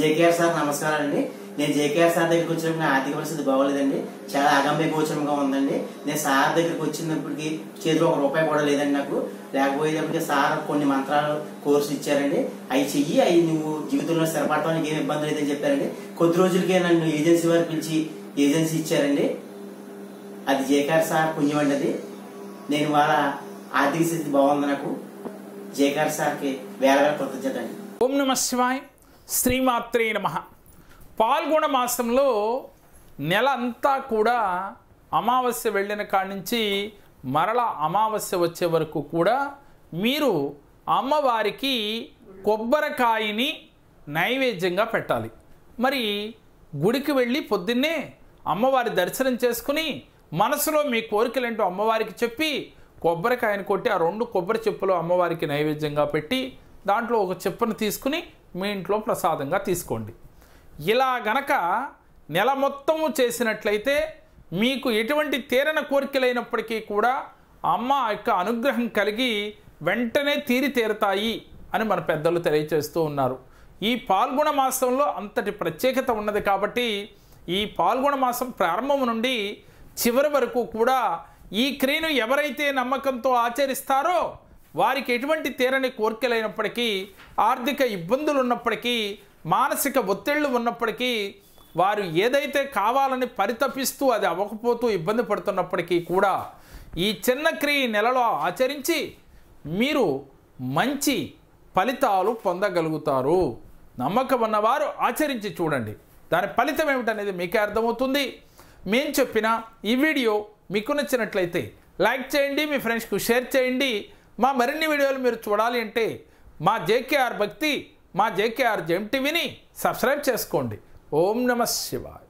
JKR sir నమస్కారం అండి. నేను జేకేఆర్ సార్ దగ్గరికి వచ్చినప్పుడు నా ఆర్థిక పరిస్థితి బాగోలేదండి. చాలా అగమ్య గోచరంగా ఉందండి. నేను సార్ దగ్గరికి వచ్చినప్పటికి చేతిలో ఒక రూపాయి కూడా లేదండి నాకు. లేకపోయేటప్పటికి సార్ కొన్ని మంత్రాలు కోర్సు ఇచ్చారండి. అవి చెయ్యి అవి నువ్వు జీవితంలో స్థిరపడటానికి ఏం ఇబ్బంది లేదని చెప్పారండి. కొద్ది రోజులకే నన్ను ఏజెన్సీ వారు పిలిచి ఏజెన్సీ ఇచ్చారండి. అది జేకేఆర్ సార్ పుణ్యం అది. నేను వాళ్ళ ఆర్థిక స్థితి బాగుంది నాకు. జేకేఆర్ సార్కి వేల వేల కృతజ్ఞత అండి. ఓం నమ శివాయ్. శ్రీమాత్రే నమ. పాల్గొన మాసంలో నెల అంతా కూడా అమావాస్య వెళ్ళిన కాడి నుంచి మరల అమావాస్య వచ్చే వరకు కూడా మీరు అమ్మవారికి కొబ్బరికాయని నైవేద్యంగా పెట్టాలి. మరి గుడికి వెళ్ళి పొద్దున్నే అమ్మవారి దర్శనం చేసుకుని మనసులో మీ కోరికలేంటో అమ్మవారికి చెప్పి కొబ్బరికాయని కొట్టి ఆ రెండు కొబ్బరి చెప్పులు అమ్మవారికి నైవేద్యంగా పెట్టి దాంట్లో ఒక చెప్పును తీసుకుని మీ ఇంట్లో ప్రసాదంగా తీసుకోండి. ఇలా గనక నెల మొత్తము చేసినట్లయితే మీకు ఎటువంటి తీరన కోరికలైనప్పటికీ కూడా అమ్మ యొక్క అనుగ్రహం కలిగి వెంటనే తీరి తీరతాయి అని మన పెద్దలు తెలియచేస్తూ ఉన్నారు. ఈ పాల్గొన మాసంలో అంతటి ప్రత్యేకత ఉన్నది కాబట్టి ఈ పాల్గొన మాసం ప్రారంభం నుండి చివరి వరకు కూడా ఈ క్రియను ఎవరైతే నమ్మకంతో ఆచరిస్తారో వారికి ఎటువంటి తీరని కోరికలైనప్పటికీ ఆర్థిక ఇబ్బందులు ఉన్నప్పటికీ మానసిక ఒత్తిళ్ళు ఉన్నప్పటికీ వారు ఏదైతే కావాలని పరితపిస్తూ అది అవ్వకపోతూ ఇబ్బంది పడుతున్నప్పటికీ కూడా ఈ చిన్న క్రియ నెలలో ఆచరించి మీరు మంచి ఫలితాలు పొందగలుగుతారు. నమ్మకం ఉన్నవారు ఆచరించి చూడండి. దాని ఫలితం ఏమిటనేది మీకే అర్థమవుతుంది. మేము చెప్పిన ఈ వీడియో మీకు నచ్చినట్లయితే లైక్ చేయండి మీ ఫ్రెండ్స్కు షేర్ చేయండి. మా మరిన్ని వీడియోలు మీరు చూడాలి అంటే మా జేకేఆర్ భక్తి మా జేకేఆర్ జెమ్ టీవీని సబ్స్క్రైబ్ చేసుకోండి. ఓం నమ శివాయ్.